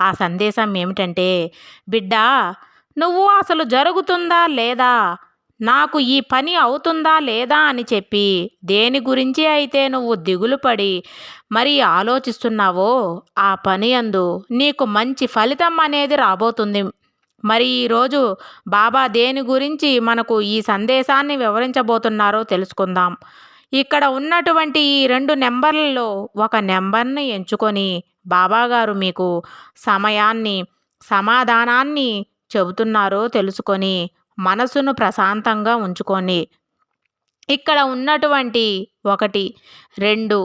ఆ సందేశం ఏమిటంటే బిడ్డ నువ్వు అసలు జరుగుతుందా లేదా? నాకు ఈ పని అవుతుందా లేదా? అని చెప్పి దేని గురించి అయితే నువ్వు దిగులు పడి మరి ఆలోచిస్తున్నావో ఆ పని అందు నీకు మంచి ఫలితం అనేది రాబోతుంది. మరి ఈరోజు బాబా దేని గురించి మనకు ఈ సందేశాన్ని వివరించబోతున్నారో తెలుసుకుందాం. ఇక్కడ ఉన్నటువంటి ఈ రెండు నెంబర్లలో ఒక నెంబర్ని ఎంచుకొని బాబాగారు మీకు సమయాన్ని సమాధానాన్ని చెబుతున్నారో తెలుసుకొని మనసును ప్రశాంతంగా ఉంచుకొని ఇక్కడ ఉన్నటువంటి ఒకటి రెండు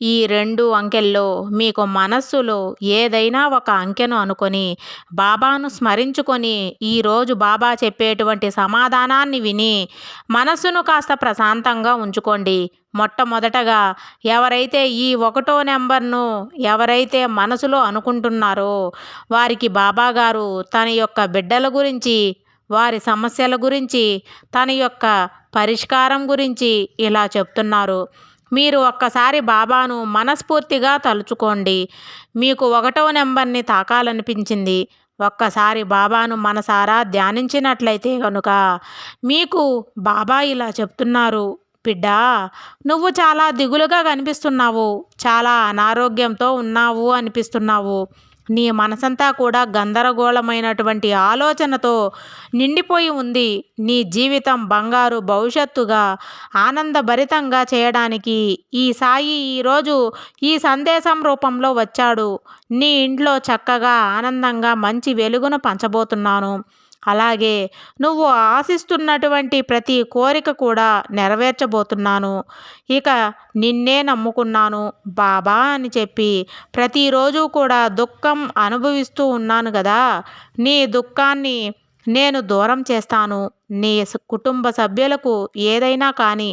ఈ రెండు అంకెల్లో మీకు మనస్సులో ఏదైనా ఒక అంకెను అనుకొని బాబాను స్మరించుకొని ఈరోజు బాబా చెప్పేటువంటి సమాధానాన్ని విని మనస్సును కాస్త ప్రశాంతంగా ఉంచుకోండి. మొట్టమొదటగా ఎవరైతే ఈ ఒకటో నెంబర్ను ఎవరైతే మనసులో అనుకుంటున్నారో వారికి బాబా గారు తన యొక్క బిడ్డల గురించి వారి సమస్యల గురించి తన యొక్క పరిష్కారం గురించి ఇలా చెప్తున్నారు. మీరు ఒక్కసారి బాబాను మనస్ఫూర్తిగా తలుచుకోండి. మీకు ఒకటవ నెంబర్ని తాకాలనిపించింది. ఒక్కసారి బాబాను మనసారా ధ్యానించినట్లయితే కనుక మీకు బాబా ఇలా చెప్తున్నారు. బిడ్డా నువ్వు చాలా దిగులుగా కనిపిస్తున్నావు. చాలా అనారోగ్యంతో ఉన్నావు అనిపిస్తున్నావు. నీ మనసంతా కూడా గందరగోళమైనటువంటి ఆలోచనతో నిండిపోయి ఉంది. నీ జీవితం బంగారు భవిష్యత్తుగా ఆనందభరితంగా చేయడానికి ఈ సాయి ఈరోజు ఈ సందేశం రూపంలో వచ్చాడు. నీ ఇంట్లో చక్కగా ఆనందంగా మంచి వెలుగును పంచబోతున్నాను. అలాగే నువ్వు ఆశిస్తున్నటువంటి ప్రతి కోరిక కూడా నెరవేర్చబోతున్నాను. ఇక నిన్నే నమ్ముకున్నాను బాబా అని చెప్పి ప్రతిరోజు కూడా దుఃఖం అనుభవిస్తూ ఉన్నాను కదా నీ దుఃఖాన్ని నేను దూరం చేస్తాను. నీ కుటుంబ సభ్యులకు ఏదైనా కానీ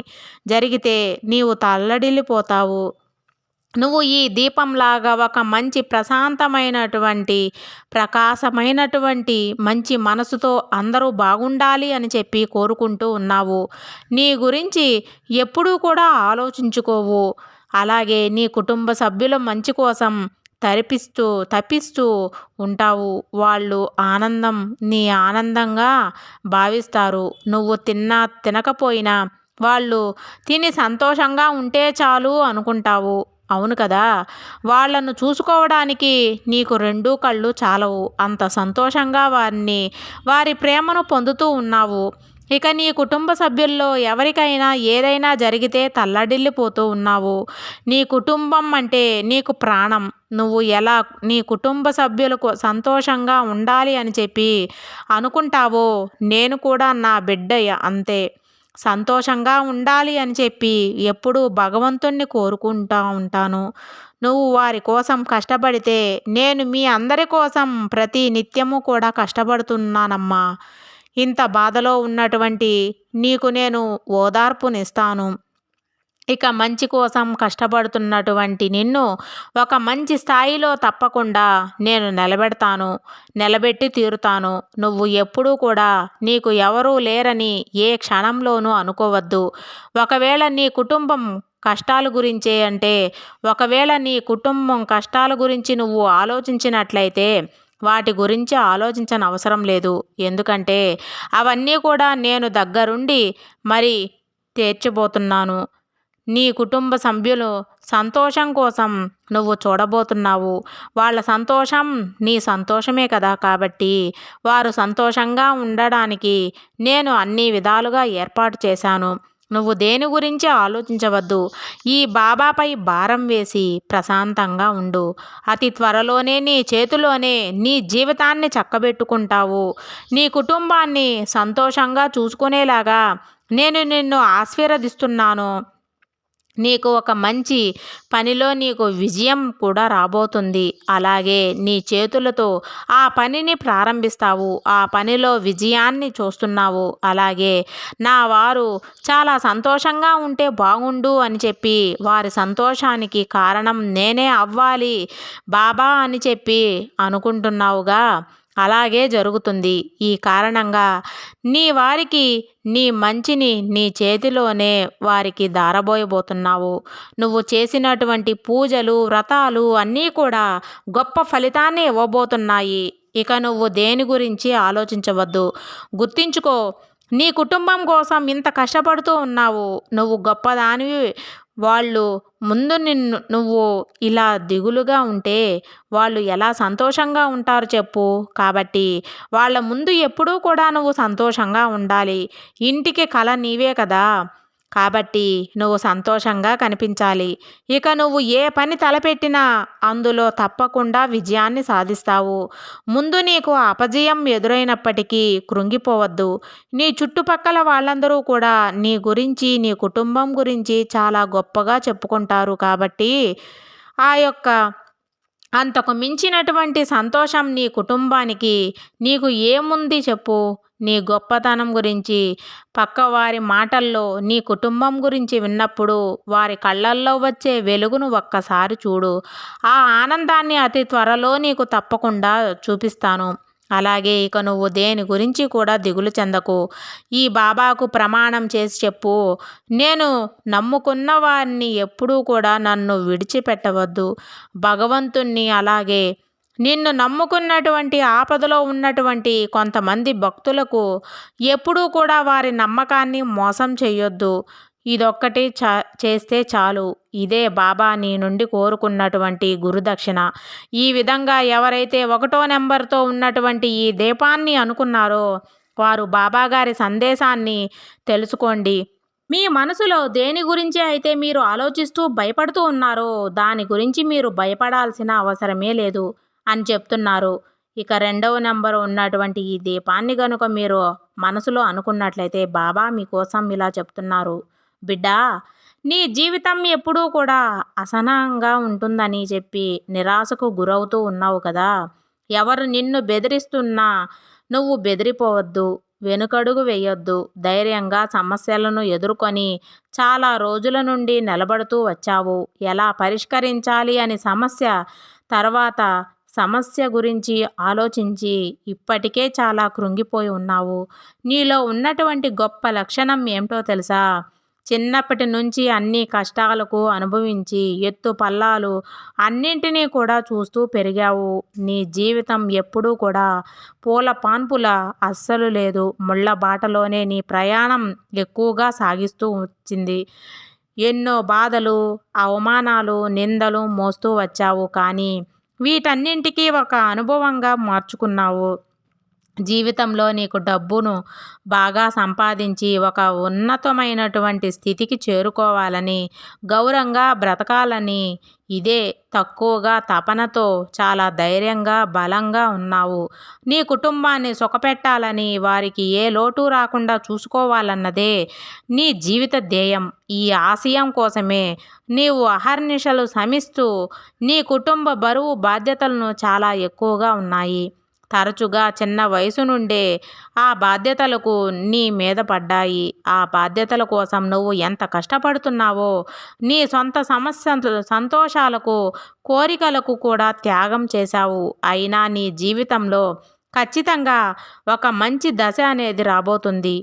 జరిగితే నీవు తల్లడిల్లిపోతావు. నువ్వు ఈ దీపంలాగా ఒక మంచి ప్రశాంతమైనటువంటి ప్రకాశమైనటువంటి మంచి మనసుతో అందరూ బాగుండాలి అని చెప్పి కోరుకుంటూ ఉన్నావు. నీ గురించి ఎప్పుడూ కూడా ఆలోచించుకోవు. అలాగే నీ కుటుంబ సభ్యుల మంచి కోసం తరిపిస్తూ తప్పిస్తూ ఉంటావు. వాళ్ళు ఆనందం నీ ఆనందంగా భావిస్తారు. నువ్వు తిన్నా తినకపోయినా వాళ్ళు తిని సంతోషంగా ఉంటే చాలు అనుకుంటావు. అవును కదా? వాళ్ళను చూసుకోవడానికి నీకు రెండు కళ్ళు చాలవు. అంత సంతోషంగా వారిని వారి ప్రేమను పొందుతూ ఉన్నావు. ఇక నీ కుటుంబ సభ్యుల్లో ఎవరికైనా ఏదైనా జరిగితే తల్లడిల్లిపోతూ ఉన్నావు. నీ కుటుంబం అంటే నీకు ప్రాణం. నువ్వు ఎలా నీ కుటుంబ సభ్యులకు సంతోషంగా ఉండాలి అని చెప్పి అనుకుంటావో నేను కూడా నా బిడ్డ అంతే. సంతోషంగా ఉండాలి అని చెప్పి ఎప్పుడూ భగవంతుణ్ణి కోరుకుంటా ఉంటాను. నువ్వు వారి కోసం కష్టపడితే నేను మీ అందరి కోసం ప్రతి నిత్యము కూడా కష్టపడుతున్నానమ్మా. ఇంత బాధలో ఉన్నటువంటి నీకు నేను ఓదార్పునిస్తాను. ఇక మంచి కోసం కష్టపడుతున్నటువంటి నిన్ను ఒక మంచి స్థాయిలో తప్పకుండా నేను నిలబెడతాను నిలబెట్టి తీరుతాను. నువ్వు ఎప్పుడూ కూడా నీకు ఎవరూ లేరని ఏ క్షణంలోనూ అనుకోవద్దు. ఒకవేళ నీ కుటుంబం కష్టాల గురించే అంటే ఒకవేళ నీ కుటుంబం కష్టాల గురించి నువ్వు ఆలోచించినట్లయితే వాటి గురించి ఆలోచించని అవసరం లేదు. ఎందుకంటే అవన్నీ కూడా నేను దగ్గరుండి మరి తీర్చబోతున్నాను. నీ కుటుంబ సభ్యులు సంతోషం కోసం నువ్వు చూడబోతున్నావు. వాళ్ళ సంతోషం నీ సంతోషమే కదా కాబట్టి వారు సంతోషంగా ఉండడానికి నేను అన్ని విధాలుగా ఏర్పాటు చేశాను. నువ్వు దేని గురించి ఆలోచించవద్దు. ఈ బాబాపై భారం వేసి ప్రశాంతంగా ఉండు. అతి త్వరలోనే నీ చేతిలోనే నీ జీవితాన్ని చక్కబెట్టుకుంటావు. నీ కుటుంబాన్ని సంతోషంగా చూసుకునేలాగా నేను నిన్ను ఆశీర్వదిస్తున్నాను. నీకు ఒక మంచి పనిలో నీకు విజయం కూడా రాబోతుంది. అలాగే నీ చేతులతో ఆ పనిని ప్రారంభిస్తావు. ఆ పనిలో విజయాన్ని చూస్తున్నావు. అలాగే నా వారు చాలా సంతోషంగా ఉంటే బాగుండు అని చెప్పి వారి సంతోషానికి కారణం నేనే అవ్వాలి బాబా అని చెప్పి అనుకుంటున్నావుగా? అలాగే జరుగుతుంది. ఈ కారణంగా నీ వారికి నీ మంచిని నీ చేతిలోనే వారికి దారబోయబోతున్నావు. నువ్వు చేసినటువంటి పూజలు వ్రతాలు అన్నీ కూడా గొప్ప ఫలితాన్ని ఇవ్వబోతున్నాయి. ఇక నువ్వు దేని గురించి ఆలోచించవద్దు. గుర్తించుకో నీ కుటుంబం కోసం ఇంత కష్టపడుతూ ఉన్నావు. నువ్వు గొప్పదానివి. వాళ్ళు ముందు నిన్ను నువ్వు ఇలా దిగులుగా ఉంటే వాళ్ళు ఎలా సంతోషంగా ఉంటారు చెప్పు. కాబట్టి వాళ్ళ ముందు ఎప్పుడూ కూడా నువ్వు సంతోషంగా ఉండాలి. ఇంటికి కళ నీవే కదా. కాబట్టి నువ్వు సంతోషంగా కనిపించాలి. ఇక నువ్వు ఏ పని తలపెట్టినా అందులో తప్పకుండా విజయాన్ని సాధిస్తావు. ముందు నీకు అపజయం ఎదురైనప్పటికీ కృంగిపోవద్దు. నీ చుట్టుపక్కల వాళ్ళందరూ కూడా నీ గురించి నీ కుటుంబం గురించి చాలా గొప్పగా చెప్పుకుంటారు కాబట్టి ఆ యొక్క అంతకు మించినటువంటి సంతోషం నీ కుటుంబానికి నీకు ఏముంది చెప్పు. నీ గొప్పతనం గురించి పక్కవారి మాటల్లో నీ కుటుంబం గురించి విన్నప్పుడు వారి కళ్ళల్లో వచ్చే వెలుగును ఒక్కసారి చూడు. ఆ ఆనందాన్ని అతి త్వరలో నీకు తప్పకుండా చూపిస్తాను. అలాగే ఇక నువ్వు దేని గురించి కూడా దిగులు చెందకు. ఈ బాబాకు ప్రమాణం చేసి చెప్పు. నేను నమ్ముకున్న వారిని ఎప్పుడూ కూడా నన్ను విడిచిపెట్టవద్దు. భగవంతుణ్ణి అలాగే నిన్ను నమ్ముకున్నటువంటి ఆపదలో ఉన్నటువంటి కొంతమంది భక్తులకు ఎప్పుడూ కూడా వారి నమ్మకాన్ని మోసం చేయొద్దు ఇదొక్కటి చా చేస్తే చాలు. ఇదే బాబా నీ నుండి కోరుకున్నటువంటి గురుదక్షిణ. ఈ విధంగా ఎవరైతే ఒకటో నెంబర్తో ఉన్నటువంటి ఈ దీపాన్ని అనుకున్నారో వారు బాబా గారి సందేశాన్ని తెలుసుకోండి. మీ మనసులో దేని గురించి అయితే మీరు ఆలోచిస్తూ భయపడుతూ ఉన్నారో దాని గురించి మీరు భయపడాల్సిన అవసరమే లేదు. అని చెప్తున్నారు. ఇక రెండవ నెంబర్ ఉన్నటువంటి ఈ దీపాన్ని కనుక మీరు మనసులో అనుకున్నట్లయితే బాబా మీకోసం ఇలా చెప్తున్నారు. బిడ్డా నీ జీవితం ఎప్పుడూ కూడా అసహనంగా ఉంటుందని చెప్పి నిరాశకు గురవుతూ ఉన్నావు కదా. ఎవరు నిన్ను బెదిరిస్తున్నా నువ్వు బెదిరిపోవద్దు వెనుకడుగు వేయొద్దు ధైర్యంగా సమస్యలను ఎదుర్కొని చాలా రోజుల నుండి నిలబడుతూ వచ్చావు. ఎలా పరిష్కరించాలి అని సమస్య తర్వాత సమస్య గురించి ఆలోచించి ఇప్పటికే చాలా కృంగిపోయి ఉన్నావు. నీలో ఉన్నటువంటి గొప్ప లక్షణం ఏమిటో తెలుసా? చిన్నప్పటి నుంచి అన్ని కష్టాలకు అనుభవించి ఎత్తు పల్లాలు అన్నింటినీ కూడా చూస్తూ పెరిగావు. నీ జీవితం ఎప్పుడూ కూడా పూల పాన్పుల అస్సలు లేదు. ముళ్ళ బాటలోనే నీ ప్రయాణం ఎక్కువగా సాగిస్తూ వచ్చింది. ఎన్నో బాధలు అవమానాలు నిందలు మోస్తూ వచ్చావు. కానీ వీటన్నింటికీ ఒక అనుభవంగా మార్చుకున్నావు. జీవితంలో నీకు డబ్బును బాగా సంపాదించి ఒక ఉన్నతమైనటువంటి స్థితికి చేరుకోవాలని గౌరవంగా బ్రతకాలని ఇదే తక్కువగా తపనతో చాలా ధైర్యంగా బలంగా ఉన్నావు. నీ కుటుంబాన్ని సుఖపెట్టాలని వారికి ఏ లోటు రాకుండా చూసుకోవాలన్నదే నీ జీవిత ధ్యేయం. ఈ ఆశయం కోసమే నీవు అహర్నిశలు శ్రమిస్తూ నీ కుటుంబ బరువు బాధ్యతలను చాలా ఎక్కువగా ఉన్నాయి. తరచుగా చిన్న వయసు నుండే ఆ బాధ్యతలకు నీ మీద పడ్డాయి. ఆ బాధ్యతల కోసం నువ్వు ఎంత కష్టపడుతున్నావో నీ సొంత సమస్య సంతోషాలకు కోరికలకు కూడా త్యాగం చేశావు. అయినా నీ జీవితంలో ఖచ్చితంగా ఒక మంచి దశ అనేది రాబోతుంది.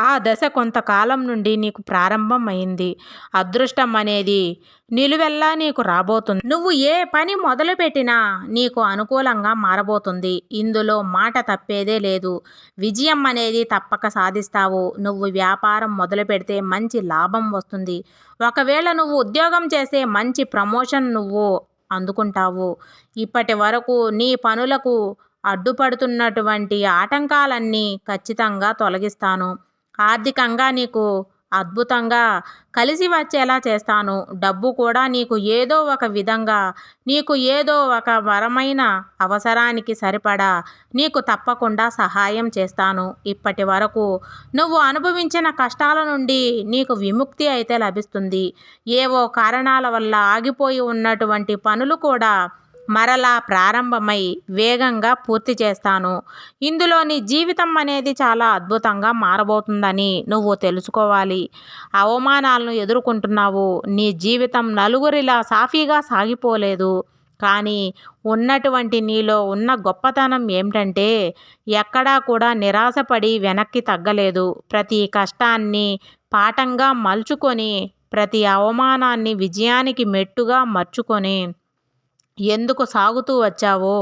ఆ దశ కొంతకాలం నుండి నీకు ప్రారంభం అయింది అదృష్టం అనేది నిలువెల్లా నీకు రాబోతుంది. నువ్వు ఏ పని మొదలుపెట్టినా నీకు అనుకూలంగా మారబోతుంది. ఇందులో మాట తప్పేదే లేదు. విజయం అనేది తప్పక సాధిస్తావు. నువ్వు వ్యాపారం మొదలు పెడితే మంచి లాభం వస్తుంది. ఒకవేళ నువ్వు ఉద్యోగం చేసే మంచి ప్రమోషన్ నువ్వు అందుకుంటావు. ఇప్పటి వరకు నీ పనులకు అడ్డుపడుతున్నటువంటి ఆటంకాలన్నీ ఖచ్చితంగా తొలగిస్తాను. ఆర్థికంగా నీకు అద్భుతంగా కలిసి వచ్చేలా చేస్తాను. డబ్బు కూడా నీకు ఏదో ఒక విధంగా నీకు ఏదో ఒక వరమైన అవసరానికి సరిపడా నీకు తప్పకుండా సహాయం చేస్తాను. ఇప్పటి వరకు నువ్వు అనుభవించిన కష్టాల నుండి నీకు విముక్తి అయితే లభిస్తుంది. ఏవో కారణాల వల్ల ఆగిపోయి ఉన్నటువంటి పనులు కూడా మరలా ప్రారంభమై వేగంగా పూర్తి చేస్తాను. ఇందులో నీ జీవితం అనేది చాలా అద్భుతంగా మారబోతుందని నువ్వు తెలుసుకోవాలి. అవమానాలను ఎదుర్కొంటున్నావు. నీ జీవితం నలుగురిలా సాఫీగా సాగిపోలేదు. కానీ ఉన్నటువంటి నీలో ఉన్న గొప్పతనం ఏమిటంటే ఎక్కడా కూడా నిరాశపడి వెనక్కి తగ్గలేదు. ప్రతి కష్టాన్ని పాఠంగా మలుచుకొని ప్రతి అవమానాన్ని విజయానికి మెట్టుగా మర్చుకొని ఎందుకు సాగుతూ వచ్చావో?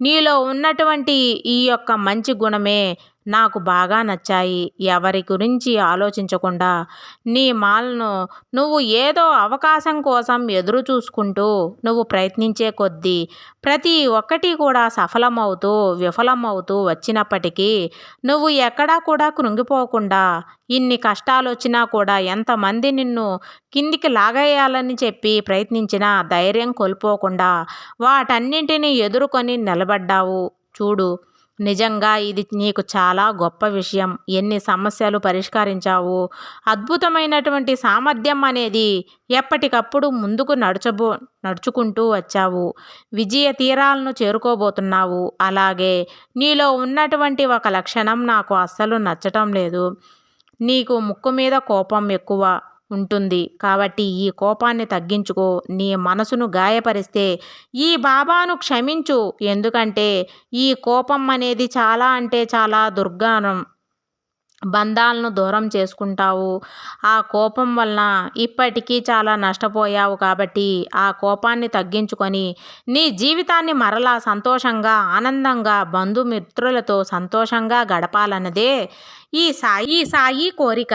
నీలో ఉన్నటువంటి ఈ యొక్క మంచి గుణమే నాకు బాగా నచ్చాయి. ఎవరి గురించి ఆలోచించకుండా నీ మాలను నువ్వు ఏదో అవకాశం కోసం ఎదురు చూసుకుంటూ నువ్వు ప్రయత్నించే కొద్దీ ప్రతి ఒక్కటి కూడా సఫలమవుతూ విఫలమవుతూ వచ్చినప్పటికీ నువ్వు ఎక్కడా కూడా కృంగిపోకుండా ఇన్ని కష్టాలు వచ్చినా కూడా ఎంతమంది నిన్ను కిందికి లాగేయాలని చెప్పి ప్రయత్నించినా ధైర్యం కోల్పోకుండా వాటన్నింటినీ ఎదుర్కొని నిలబడ్డావు. చూడు నిజంగా ఇది నీకు చాలా గొప్ప విషయం. ఎన్ని సమస్యలు పరిష్కరించావు? అద్భుతమైనటువంటి సామర్థ్యం అనేది ఎప్పటికప్పుడు ముందుకు నడుచబో నడుచుకుంటూ వచ్చావు. విజయ తీరాలను చేరుకోబోతున్నావు. అలాగే నీలో ఉన్నటువంటి ఒక లక్షణం నాకు అస్సలు నచ్చటం లేదు. నీకు ముక్కు మీద కోపం ఎక్కువ. ఉంటుంది. కాబట్టి ఈ కోపాన్ని తగ్గించుకో. నీ మనసును గాయపరిస్తే ఈ బాబాను క్షమించు. ఎందుకంటే ఈ కోపం అనేది చాలా అంటే చాలా దుర్గానం బంధాలను దూరం చేసుకుంటావు. ఆ కోపం వలన ఇప్పటికీ చాలా నష్టపోయావు కాబట్టి ఆ కోపాన్ని తగ్గించుకొని నీ జీవితాన్ని మరలా సంతోషంగా ఆనందంగా బంధుమిత్రులతో సంతోషంగా గడపాలన్నదే ఈ సాయి సాయి కోరిక.